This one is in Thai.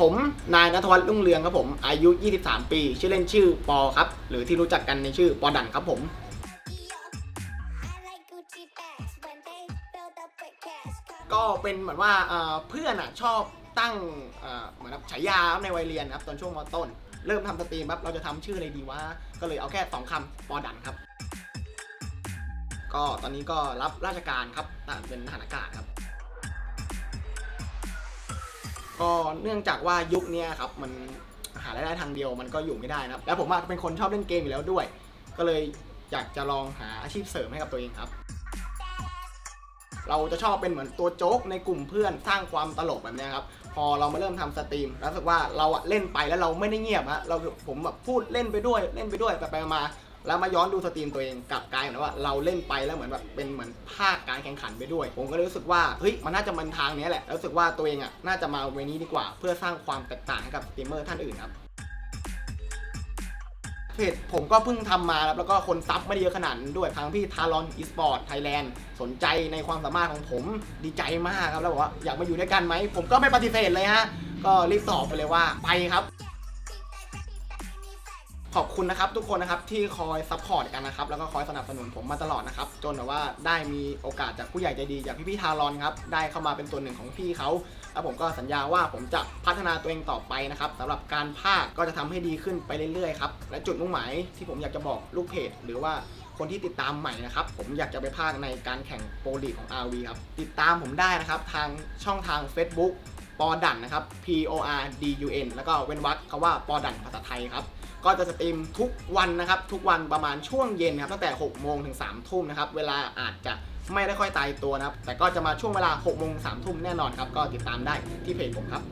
ผมนายณทวัฒน์รุ่งเรืองครับผม อายุ 23 ปี ชื่อเล่นชื่อปอครับ หรือที่รู้จักกันในชื่อปอดันครับผม ก็เป็นเหมือนว่าเพื่อนอะชอบตั้งเหมือนกับฉายาในวัยเรียนครับตอนช่วงมต้น เริ่มทำสตรีมครับเราจะทำชื่ออะไรดีวะก็เลยเอาแค่สองคำปอดันครับ ก็ตอนนี้ก็รับราชการครับตางเป็นทหารอากาศครับ ก็เนื่องจากว่ายุคนี้ครับมันหารายได้ทางเดียวมันก็อยู่ไม่ได้นะครับ แล้วผมเป็นคนชอบเล่นเกมอยู่แล้วด้วย ก็เลยอยากจะลองหาอาชีพเสริมให้กับตัวเองครับ เราจะชอบเป็นเหมือนตัวโจ๊กในกลุ่มเพื่อนสร้างความตลกแบบนี้ครับ พอเรามาเริ่มทำสตรีมรู้สึกว่าเราอะเล่นไปแล้วเราไม่ได้เงียบฮะเราผมแบบพูดเล่นไปด้วยเล่นไปด้วยไปไปมา แล้วมาย้อนดูสตรีมตัวเองกลับกลายเหมือนว่าเราเล่นไปแล้วเหมือนแบบเป็นเหมือนภาคการแข่งขันไปด้วย ผมก็เลยรู้สึกว่าเฮ้ยมันน่าจะมันทางนี้แหละแล้วรู้สึกว่าตัวเองอะน่าจะมาเวนี้ดีกว่า เพื่อสร้างความแตกต่างให้กับสตรีมเมอร์ท่านอื่นครับเพจผมก็เพิ่งทำมาครับแล้วก็คนซับไม่ได้เยอะขนาดด้วยทางพี่ทารอนอีสปอร์ตไทยแลนด์สนใจในความสามารถของผมดีใจมากครับแล้วบอกว่าอยากมาอยู่ด้วยกันไหมผมก็ไม่ปฏิเสธเลยฮะก็รีบตอบไปเลยว่าไปครับ ขอบคุณนะครับทุกคนนะครับที่คอยซัพพอร์ตกันนะครับแล้วก็คอยสนับสนุนผมมาตลอดนะครับจนแบบว่าได้มีโอกาสจากผู้ใหญ่ใจดีอย่างพี่ๆทารอนครับได้เข้ามาเป็นส่วนหนึ่งของพี่เขาแล้วผมก็สัญญาว่าผมจะพัฒนาตัวเองต่อไปนะครับสำหรับการภาคก็จะทำให้ดีขึ้นไปเรื่อยๆครับและจุดมุ่งหมายที่ผมอยากจะบอกลูกเพจหรือว่าคนที่ติดตามใหม่นะครับ ผมอยากจะไปภาคในการแข่งโปรลีของ RV ครับ ติดตามผมได้นะครับ ทางช่องทาง Facebook ปอดันนะครับ P O R D U N แล้วก็เว้นวรรคคำว่าปอดันภาษาไทยครับ ก็จะสตรีมทุกวันนะครับ ทุกวันประมาณช่วงเย็นครับตั้งแต่ 6 โมงถึง 3 ทุ่มนะครับ เวลาอาจจะไม่ได้ค่อยตายตัวนะครับ แต่ก็จะมาช่วงเวลา 6 โมง3ทุ่มแน่นอนครับ ก็ติดตามได้ที่เพจผมครับ